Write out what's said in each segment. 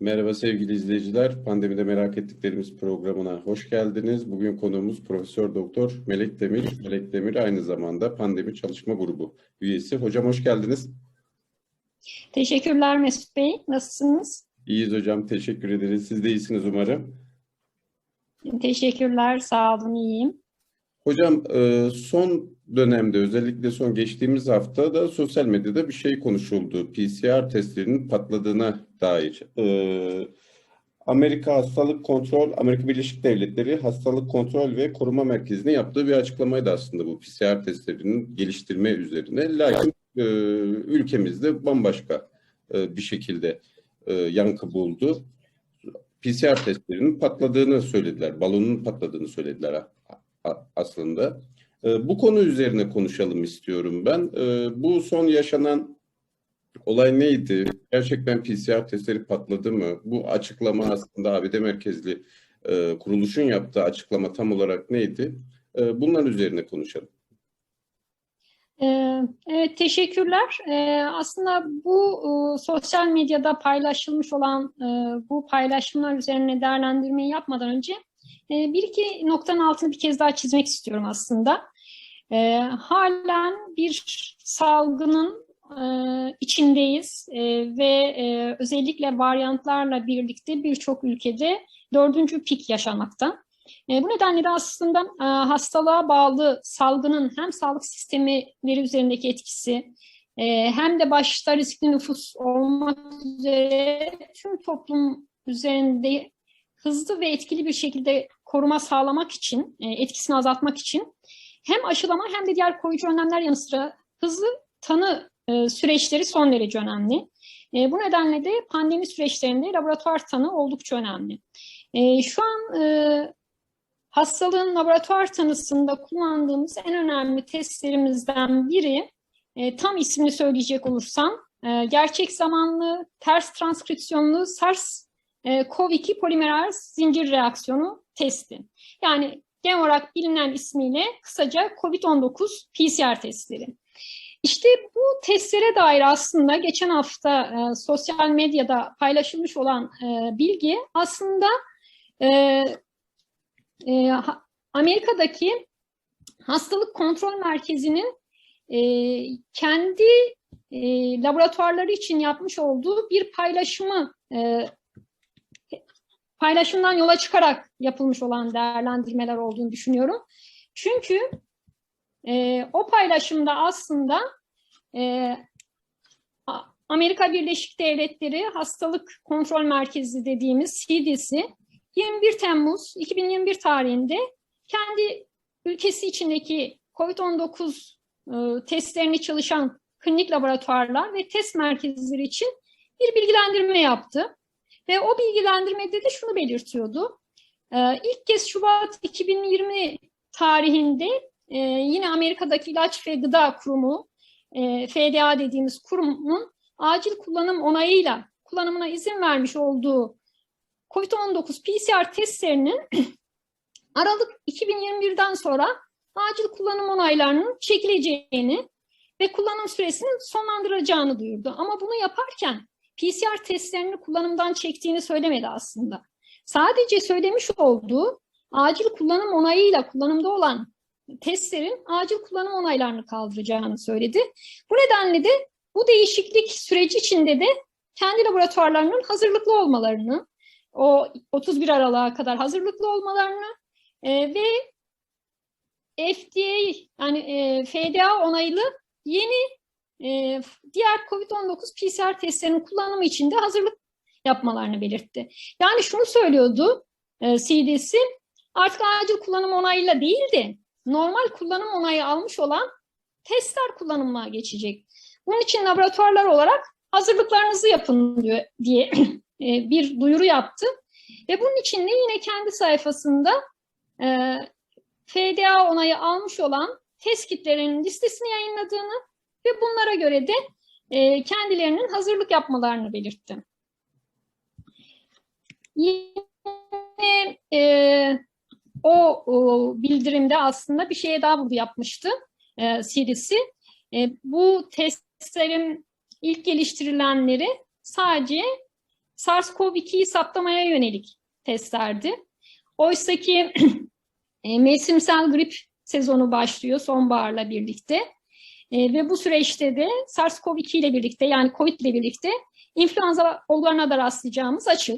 Merhaba sevgili izleyiciler. Pandemide merak ettiklerimiz programına hoş geldiniz. Bugün konuğumuz Profesör Doktor Melek Demir. Melek Demir aynı zamanda Pandemi Çalışma Grubu üyesi. Hocam hoş geldiniz. Teşekkürler Mesut Bey. Nasılsınız? İyiyiz hocam. Teşekkür ederiz. Siz de iyisiniz umarım. Teşekkürler. Sağ olun. iyiyim. Hocam e, son dönemde özellikle son geçtiğimiz hafta da sosyal medyada bir şey konuşuldu. PCR testlerinin patladığına dair. E, Amerika Hastalık Kontrol, Amerika Birleşik Devletleri Hastalık Kontrol ve Koruma Merkezi'ne yaptığı bir açıklamaydı aslında bu PCR testlerinin geliştirme üzerine. Lakin e, ülkemizde bambaşka e, bir şekilde e, yankı buldu. PCR testlerinin patladığını söylediler, balonun patladığını söylediler aslında. E, bu konu üzerine konuşalım istiyorum ben. E, bu son yaşanan olay neydi? Gerçekten PCR testleri patladı mı? Bu açıklama aslında ABD merkezli e, kuruluşun yaptığı açıklama tam olarak neydi? E, bunların üzerine konuşalım. Evet, teşekkürler. Aslında bu sosyal medyada paylaşılmış olan bu paylaşımlar üzerine değerlendirmeyi yapmadan önce bir iki noktanın altını bir kez daha çizmek istiyorum aslında. Halen bir salgının içindeyiz ve özellikle varyantlarla birlikte birçok ülkede dördüncü pik yaşamakta. E, bu nedenle de aslında e, hastalığa bağlı salgının hem sağlık sistemleri üzerindeki etkisi e, hem de başta riskli nüfus olmak üzere tüm toplum üzerinde hızlı ve etkili bir şekilde koruma sağlamak için, e, etkisini azaltmak için hem aşılama hem de diğer koruyucu önlemler yanı sıra hızlı tanı e, süreçleri son derece önemli. E, bu nedenle de pandemi süreçlerinde laboratuvar tanı oldukça önemli. E, şu an e, Hastalığın laboratuvar tanısında kullandığımız en önemli testlerimizden biri, e, tam ismini söyleyecek olursam, e, gerçek zamanlı ters transkripsiyonlu SARS-CoV-2 e, polimeraz zincir reaksiyonu testi. Yani genel olarak bilinen ismiyle kısaca COVID-19 PCR testleri. İşte bu testlere dair aslında geçen hafta e, sosyal medyada paylaşılmış olan e, bilgi aslında e, e, Amerika'daki hastalık kontrol merkezinin e, kendi e, laboratuvarları için yapmış olduğu bir paylaşımı e, paylaşımdan yola çıkarak yapılmış olan değerlendirmeler olduğunu düşünüyorum. Çünkü e, o paylaşımda aslında e, Amerika Birleşik Devletleri Hastalık Kontrol Merkezi dediğimiz CDC 21 Temmuz 2021 tarihinde kendi ülkesi içindeki COVID-19 e, testlerini çalışan klinik laboratuvarlar ve test merkezleri için bir bilgilendirme yaptı. Ve o bilgilendirmede de şunu belirtiyordu. E, ilk kez Şubat 2020 tarihinde e, yine Amerika'daki İlaç ve Gıda Kurumu, e, FDA dediğimiz kurumun acil kullanım onayıyla kullanımına izin vermiş olduğu COVID-19 PCR testlerinin Aralık 2021'den sonra acil kullanım onaylarının çekileceğini ve kullanım süresinin sonlandıracağını duyurdu. Ama bunu yaparken PCR testlerini kullanımdan çektiğini söylemedi aslında. Sadece söylemiş olduğu acil kullanım onayıyla kullanımda olan testlerin acil kullanım onaylarını kaldıracağını söyledi. Bu nedenle de bu değişiklik süreci içinde de kendi laboratuvarlarının hazırlıklı olmalarını, o 31 Aralık'a kadar hazırlıklı olmalarını e, ve FDA yani e, FDA onaylı yeni e, diğer COVID-19 PCR testlerinin kullanımı için de hazırlık yapmalarını belirtti. Yani şunu söylüyordu e, CDC, artık acil kullanım onayıyla değil de normal kullanım onayı almış olan testler kullanımına geçecek. Bunun için laboratuvarlar olarak hazırlıklarınızı yapın diyor, diye E, bir duyuru yaptı. Ve bunun için de yine kendi sayfasında e, FDA onayı almış olan test kitlerinin listesini yayınladığını ve bunlara göre de e, kendilerinin hazırlık yapmalarını belirtti. Yine e, o, bildirimde aslında bir şeye daha vurgu yapmıştı e, CDC. E, bu testlerin ilk geliştirilenleri sadece SARS-CoV-2'yi saptamaya yönelik testlerdi. Oysa ki e, mevsimsel grip sezonu başlıyor sonbaharla birlikte. E, ve bu süreçte de SARS-CoV-2 ile birlikte yani COVID ile birlikte influenza olgularına da rastlayacağımız açık.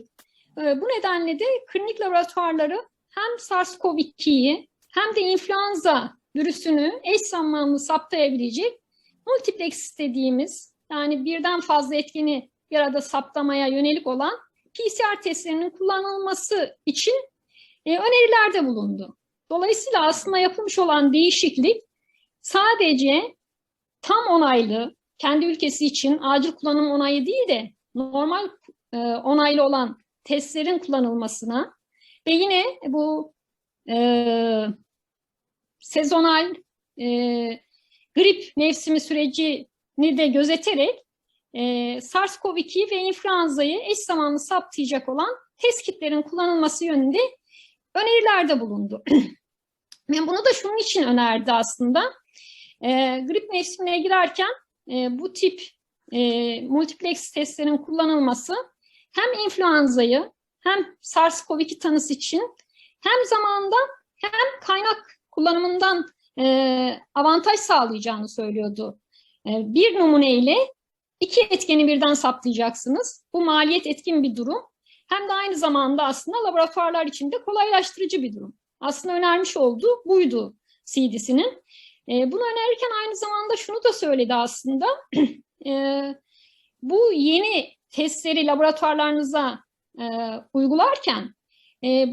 E, bu nedenle de klinik laboratuvarları hem SARS-CoV-2'yi hem de influenza virüsünü eş zamanlı saptayabilecek multiplex dediğimiz yani birden fazla etkeni bir arada saptamaya yönelik olan PCR testlerinin kullanılması için e, önerilerde bulundu. Dolayısıyla aslında yapılmış olan değişiklik sadece tam onaylı, kendi ülkesi için acil kullanım onayı değil de normal e, onaylı olan testlerin kullanılmasına ve yine bu e, sezonal e, grip mevsimi sürecini de gözeterek e, SARS-CoV-2 ve influenza'yı eş zamanlı saptayacak olan test kitlerin kullanılması yönünde önerilerde bulundu. Ve bunu da şunun için önerdi aslında. E, grip mevsimine girerken e, bu tip e, multiplex testlerin kullanılması hem influenza'yı hem SARS-CoV-2 tanısı için hem zamanda hem kaynak kullanımından e, avantaj sağlayacağını söylüyordu. E, bir numune ile iki etkeni birden saptayacaksınız. Bu maliyet etkin bir durum. Hem de aynı zamanda aslında laboratuvarlar için de kolaylaştırıcı bir durum. Aslında önermiş olduğu buydu CDC'nin. E, bunu önerirken aynı zamanda şunu da söyledi aslında. e, bu yeni testleri laboratuvarlarınıza e, uygularken e,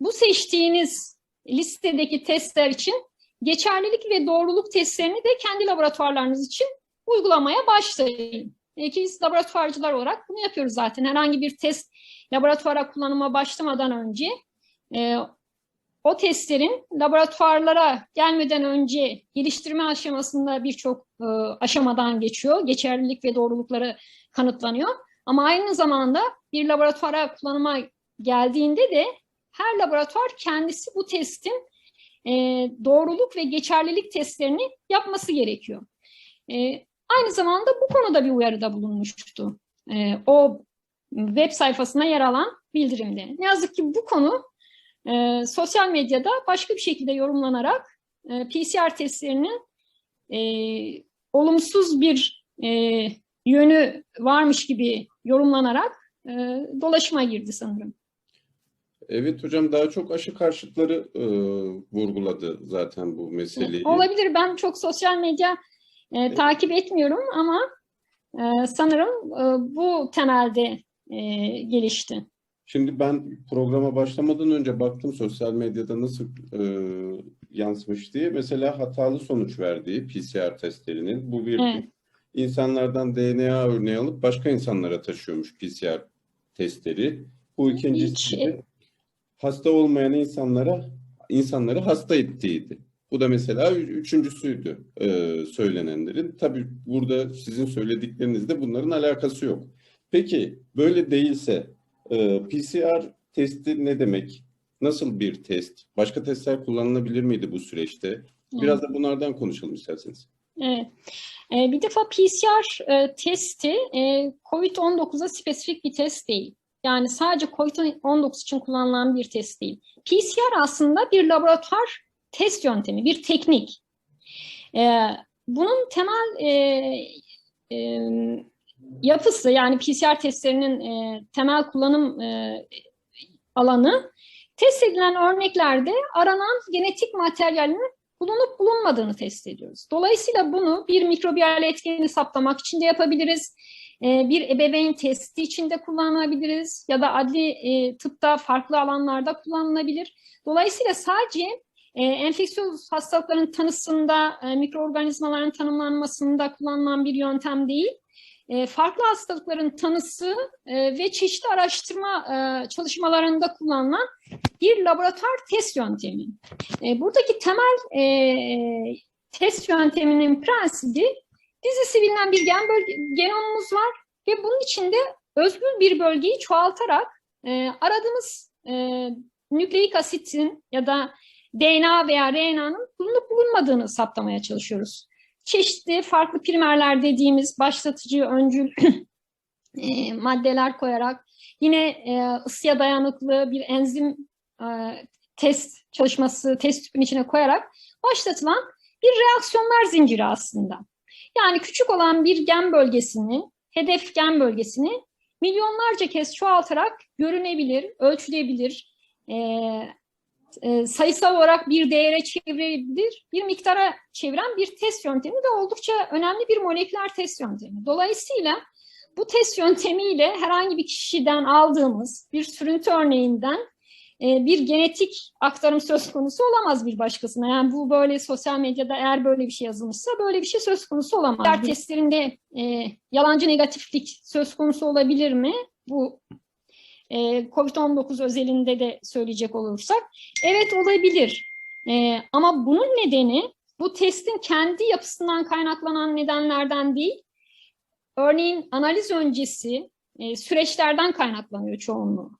bu seçtiğiniz listedeki testler için geçerlilik ve doğruluk testlerini de kendi laboratuvarlarınız için uygulamaya başlayın. E, ki biz laboratuvarcılar olarak bunu yapıyoruz zaten. Herhangi bir test laboratuvara kullanıma başlamadan önce e, o testlerin laboratuvarlara gelmeden önce geliştirme aşamasında birçok e, aşamadan geçiyor. Geçerlilik ve doğrulukları kanıtlanıyor. Ama aynı zamanda bir laboratuvara kullanıma geldiğinde de her laboratuvar kendisi bu testin e, doğruluk ve geçerlilik testlerini yapması gerekiyor. E, aynı zamanda bu konuda bir uyarıda bulunmuştu. E, o web sayfasına yer alan bildirimde. Ne yazık ki bu konu e, sosyal medyada başka bir şekilde yorumlanarak e, PCR testlerinin e, olumsuz bir e, yönü varmış gibi yorumlanarak e, dolaşıma girdi sanırım. Evet hocam daha çok aşı karşıtları e, vurguladı zaten bu meseleyi. Olabilir. Ben çok sosyal medya e, takip etmiyorum ama e, sanırım e, bu temelde e, gelişti. Şimdi ben programa başlamadan önce baktım sosyal medyada nasıl e, yansımış diye. Mesela hatalı sonuç verdiği PCR testlerinin bu bir Evet. İnsanlardan DNA örneği alıp başka insanlara taşıyormuş PCR testleri. Bu ikincisi de hasta olmayan insanlara insanları hasta ettiğiydi. Bu da mesela üçüncüsüydü e, söylenenlerin. Tabii burada sizin söylediklerinizde bunların alakası yok. Peki böyle değilse e, PCR testi ne demek? Nasıl bir test? Başka testler kullanılabilir miydi bu süreçte? Biraz da bunlardan konuşalım isterseniz. Evet. E, bir defa PCR e, testi e, COVID-19'a spesifik bir test değil. Yani sadece COVID-19 için kullanılan bir test değil. PCR aslında bir laboratuvar test yöntemi, bir teknik. E, bunun temel e, yapısı yani PCR testlerinin temel kullanım alanı test edilen örneklerde aranan genetik materyalin bulunup bulunmadığını test ediyoruz. Dolayısıyla bunu bir mikrobiyal etkeni saptamak için de yapabiliriz. Ee, Bir ebeveyn testi için de kullanılabiliriz ya da adli e, tıpta farklı alanlarda kullanılabilir. Dolayısıyla sadece e, enfeksiyöz hastalıkların tanısında, e, mikroorganizmaların tanımlanmasında kullanılan bir yöntem değil. E, Farklı hastalıkların tanısı e, ve çeşitli araştırma e, çalışmalarında kullanılan bir laboratuvar test yöntemi. E, buradaki temel test yönteminin prensibi dizisi bilinen bir gen bölge, genomumuz var ve bunun içinde özgül bir bölgeyi çoğaltarak aradığımız nükleik asitin ya da DNA veya RNA'nın bulunup bulunmadığını saptamaya çalışıyoruz. Çeşitli farklı primerler dediğimiz başlatıcı, öncül e, maddeler koyarak yine e, ısıya dayanıklı bir enzim e, test çalışması, test tüpün içine koyarak başlatılan bir reaksiyonlar zinciri aslında. Yani küçük olan bir gen bölgesini, hedef gen bölgesini milyonlarca kez çoğaltarak görünebilir, ölçülebilir, e, e, sayısal olarak bir değere çevirebilir, bir miktara çeviren bir test yöntemi ve oldukça önemli bir moleküler test yöntemi. Dolayısıyla bu test yöntemiyle herhangi bir kişiden aldığımız bir sürüntü örneğinden e, bir genetik aktarım söz konusu olamaz bir başkasına. Yani bu böyle sosyal medyada eğer böyle bir şey yazılmışsa böyle bir şey söz konusu olamaz. Diğer testlerinde e, yalancı negatiflik söz konusu olabilir mi? Bu e, COVID-19 özelinde de söyleyecek olursak. Evet olabilir. E, ama bunun nedeni bu testin kendi yapısından kaynaklanan nedenlerden değil, örneğin analiz öncesi e, süreçlerden kaynaklanıyor çoğunluğu.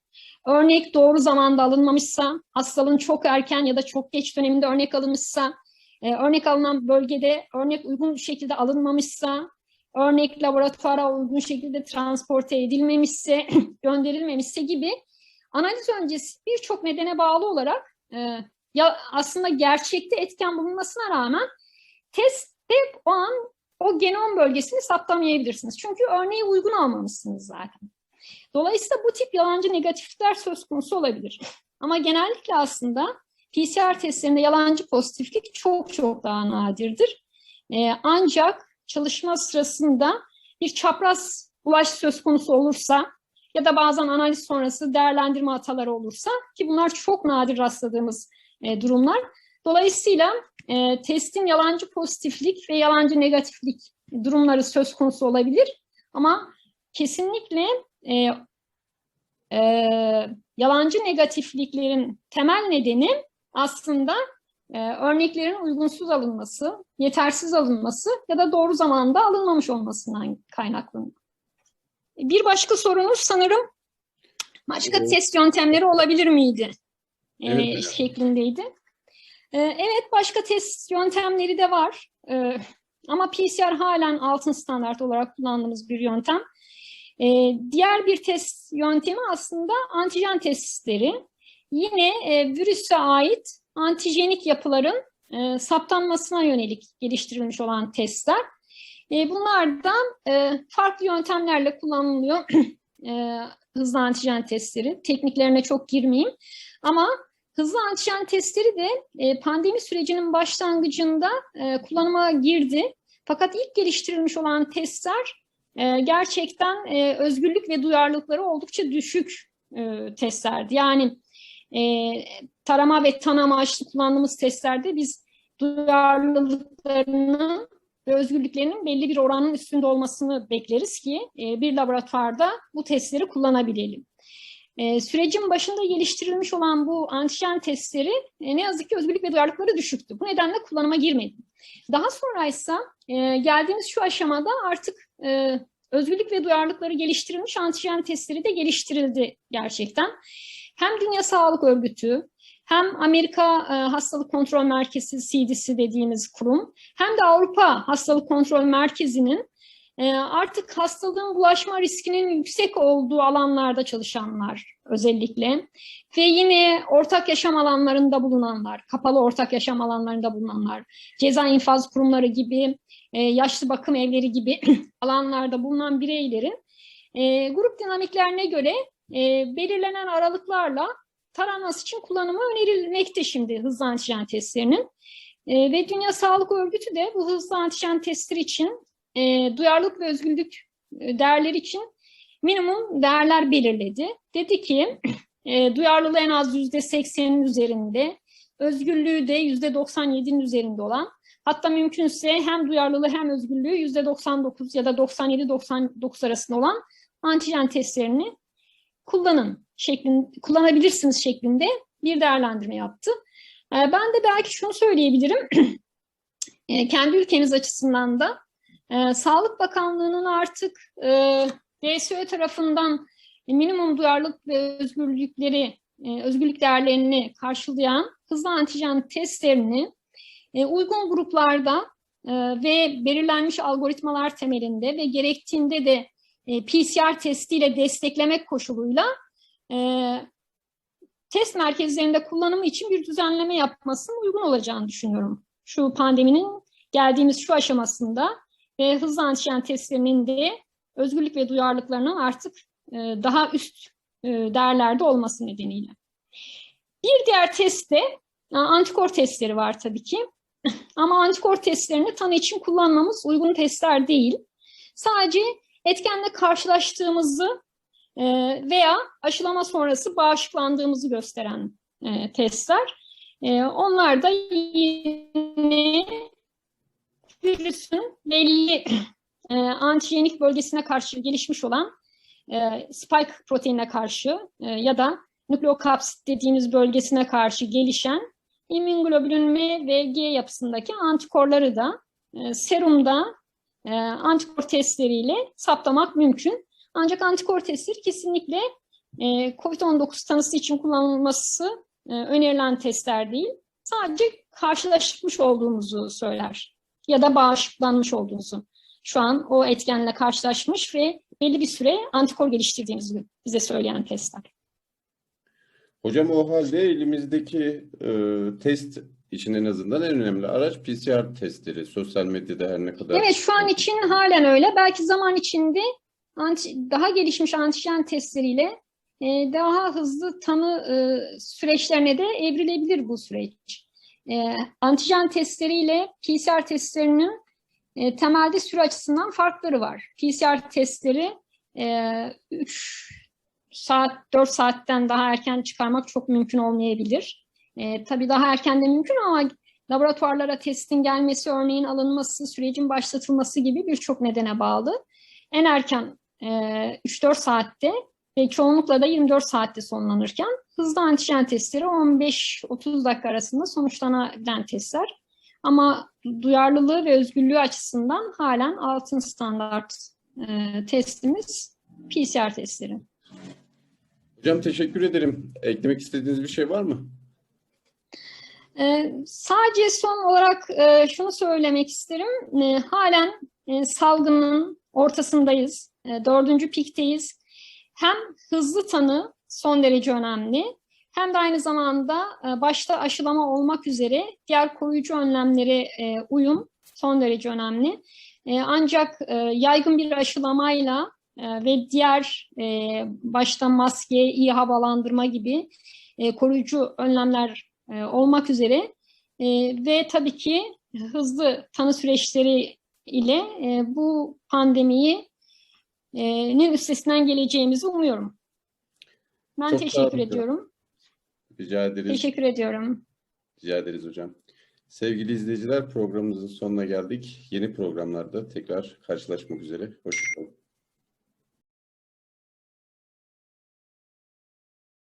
Örnek doğru zamanda alınmamışsa, hastalığın çok erken ya da çok geç döneminde örnek alınmışsa, e, örnek alınan bölgede örnek uygun şekilde alınmamışsa, örnek laboratuvara uygun şekilde transporte edilmemişse, gönderilmemişse gibi analiz öncesi birçok nedene bağlı olarak e, ya aslında gerçekte etken bulunmasına rağmen testte o an o genom bölgesini saptamayabilirsiniz. Çünkü örneği uygun almamışsınız zaten. Dolayısıyla bu tip yalancı negatiflikler söz konusu olabilir. Ama genellikle aslında PCR testlerinde yalancı pozitiflik çok çok daha nadirdir. Ee, ancak çalışma sırasında bir çapraz ulaş söz konusu olursa ya da bazen analiz sonrası değerlendirme hataları olursa ki bunlar çok nadir rastladığımız e, durumlar. Dolayısıyla e, testin yalancı pozitiflik ve yalancı negatiflik durumları söz konusu olabilir. Ama kesinlikle e, e, yalancı negatifliklerin temel nedeni aslında e, örneklerin uygunsuz alınması, yetersiz alınması ya da doğru zamanda alınmamış olmasından kaynaklanıyor. Bir başka sorunuz sanırım başka Evet. test yöntemleri olabilir miydi? E, Evet. şeklindeydi. E, evet başka test yöntemleri de var. E, ama PCR halen altın standart olarak kullandığımız bir yöntem. E, diğer bir test yöntemi aslında antijen testleri. Yine e, virüse ait antijenik yapıların e, saptanmasına yönelik geliştirilmiş olan testler. E, bunlardan e, farklı yöntemlerle kullanılıyor e, hızlı antijen testleri. Tekniklerine çok girmeyeyim. Ama hızlı antijen testleri de e, pandemi sürecinin başlangıcında e, kullanıma girdi. Fakat ilk geliştirilmiş olan testler e, gerçekten e, özgürlük ve duyarlılıkları oldukça düşük e, testlerdi. Yani e, tarama ve tan amaçlı kullandığımız testlerde biz duyarlılıklarının ve özgürlüklerinin belli bir oranın üstünde olmasını bekleriz ki e, bir laboratuvarda bu testleri kullanabilelim. E, sürecin başında geliştirilmiş olan bu antijen testleri e, ne yazık ki özgürlük ve duyarlılıkları düşüktü. Bu nedenle kullanıma girmedi. Daha sonra ise e, geldiğimiz şu aşamada artık e, özgürlük ve duyarlılıkları geliştirilmiş antijen testleri de geliştirildi gerçekten. Hem Dünya Sağlık Örgütü hem Amerika e, Hastalık Kontrol Merkezi CDC dediğimiz kurum hem de Avrupa Hastalık Kontrol Merkezi'nin e, artık hastalığın bulaşma riskinin yüksek olduğu alanlarda çalışanlar özellikle ve yine ortak yaşam alanlarında bulunanlar, kapalı ortak yaşam alanlarında bulunanlar, ceza infaz kurumları gibi, e, yaşlı bakım evleri gibi alanlarda bulunan bireylerin grup dinamiklerine göre e, belirlenen aralıklarla taranması için kullanımı önerilmekte şimdi hızlı antijen testlerinin. E, ve Dünya Sağlık Örgütü de bu hızlı antijen testleri için e, duyarlılık ve özgürlük e, değerleri için minimum değerler belirledi. Dedi ki e, duyarlılığı en az yüzde seksenin üzerinde, özgürlüğü de yüzde 97'nin üzerinde olan, hatta mümkünse hem duyarlılığı hem özgürlüğü yüzde 99 ya da 97-99 arasında olan antijen testlerini kullanın şeklinde, kullanabilirsiniz şeklinde bir değerlendirme yaptı. E, ben de belki şunu söyleyebilirim. e, kendi ülkemiz açısından da e, Sağlık Bakanlığı'nın artık e, DSÖ tarafından minimum duyarlılık ve özgürlükleri, e, özgürlük değerlerini karşılayan hızlı antijen testlerini uygun gruplarda ve belirlenmiş algoritmalar temelinde ve gerektiğinde de e, PCR testiyle desteklemek koşuluyla e, test merkezlerinde kullanımı için bir düzenleme yapmasının uygun olacağını düşünüyorum. Şu pandeminin geldiğimiz şu aşamasında ve hızlı antijen testlerinin de özgürlük ve duyarlılıklarının artık e, daha üst e, değerlerde olması nedeniyle. Bir diğer testte a, antikor testleri var tabii ki. Ama antikor testlerini tanı için kullanmamız uygun testler değil. Sadece etkenle karşılaştığımızı e, veya aşılama sonrası bağışıklandığımızı gösteren e, testler. E, onlar da yine virüsün belli e, antijenik bölgesine karşı gelişmiş olan spike proteinine karşı ya da nükleokapsit dediğimiz bölgesine karşı gelişen immünoglobulin M ve G yapısındaki antikorları da serumda e, antikor testleriyle saptamak mümkün. Ancak antikor testleri kesinlikle e, COVID-19 tanısı için kullanılması e, önerilen testler değil. Sadece karşılaşmış olduğumuzu söyler ya da bağışıklanmış olduğumuzu. Şu an o etkenle karşılaşmış ve belli bir süre antikor geliştirdiğimizi bize söyleyen testler. Hocam o halde elimizdeki e, test için en azından en önemli araç PCR testleri. Sosyal medyada her ne kadar... Evet şu an için halen öyle. Belki zaman içinde anti- daha gelişmiş antijen testleriyle e, daha hızlı tanı e, süreçlerine de evrilebilir bu süreç. E, antijen testleriyle PCR testlerinin e, temelde süre açısından farkları var. PCR testleri 3 saat, 4 saatten daha erken çıkarmak çok mümkün olmayabilir. E, tabii daha erken de mümkün ama laboratuvarlara testin gelmesi, örneğin alınması, sürecin başlatılması gibi birçok nedene bağlı. En erken e, 3-4 saatte ve çoğunlukla da 24 saatte sonlanırken hızlı antijen testleri 15-30 dakika arasında sonuçlanabilen testler. Ama duyarlılığı ve özgürlüğü açısından halen altın standart e, testimiz PCR testleri. Hocam teşekkür ederim. Eklemek istediğiniz bir şey var mı? Ee, sadece son olarak e, şunu söylemek isterim. E, halen e, salgının ortasındayız. E, dördüncü pikteyiz. Hem hızlı tanı son derece önemli. Hem de aynı zamanda e, başta aşılama olmak üzere diğer koruyucu önlemlere e, uyum son derece önemli. E, ancak e, yaygın bir aşılamayla e, ve diğer e, başta maske, iyi havalandırma gibi e, koruyucu önlemler e, olmak üzere e, ve tabii ki hızlı tanı süreçleri ile e, bu pandemiyi e, ne üstesinden geleceğimizi umuyorum. Ben Çok teşekkür ediyorum. Rica ederiz. Teşekkür ediyorum. Rica ederiz hocam. Sevgili izleyiciler programımızın sonuna geldik. Yeni programlarda tekrar karşılaşmak üzere. Hoşçakalın.